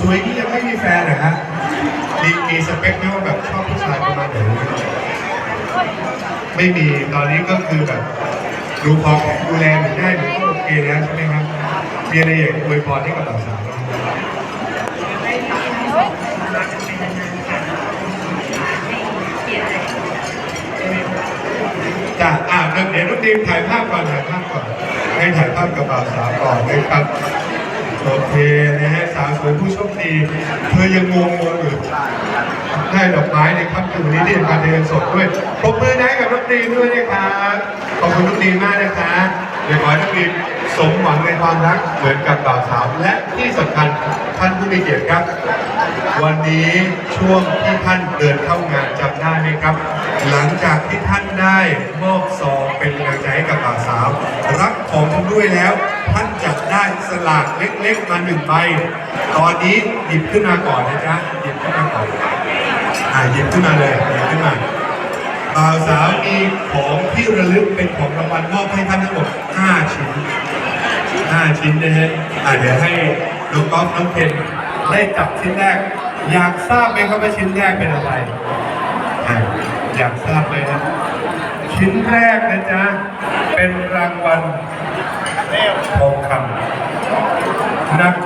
สวยๆนี่ยังไม่มีแฟนเหรอฮะมีมีสเปคไหมว่าแบบชอบผู้ชายประมาณไหนไม่มีตอนนี้ก็คือแบบดูพอแข็งดูแลหนูได้หนูก็โอเคแล้วใช่ไหมครับมีอะไรอยากอวยพรให้กับสาวๆบ้างจ้ะอะเดี๋ยวน้องดีมถ่ายภาพก่อนถ่ายภาพก่อนให้ถ่ายภาพกับบ่าวสาวก่อนนะครับ โอเคนะฮะสาวสวยผู้โชคดี เธอยังงงงงอยู่ได้ดอกไม้ในค่ำคืนนี้ที่การเดินสดด้วยปรบมือได้กับน้องดีมด้วยนะครับขอบคุณน้องดีมมากนะคะเดี๋ยวขอให้น้องดีมสมหวังในความรักเหมือนกับบ่าวสาวและที่สำคัญท่านผู้มีเกียรติครับ วันนี้ช่วงที่ท่านเดินเข้างานจำได้ไหมครับ หลังจากที่ท่านได้มอบซองเป็นกำลังใจให้กับบ่าวสาว รับของท่านด้วยแล้ว ท่านจะ สลากเล็กๆมาหนึ่งใบ ตอนนี้หยิบขึ้นมาก่อนนะจ๊ะ หยิบขึ้นมาก่อน อ่าหยิบขึ้นมาเลย หยิบขึ้นมาบ่าวสาวมีของที่ระลึกเป็นของรางวัลมอบให้ท่านทั้งหมด5ชิ้นห้าชิ้นนะฮะอะเดี๋ยวให้น้องก๊อฟน้องเพนได้จับชิ้นแรก อยากทราบไหมครับว่าชิ้นแรกเป็นอะไรอะอยากทราบไหมครับชิ้นแรกนะจ๊ะ เป็นรางวัลทองคำ Grazie.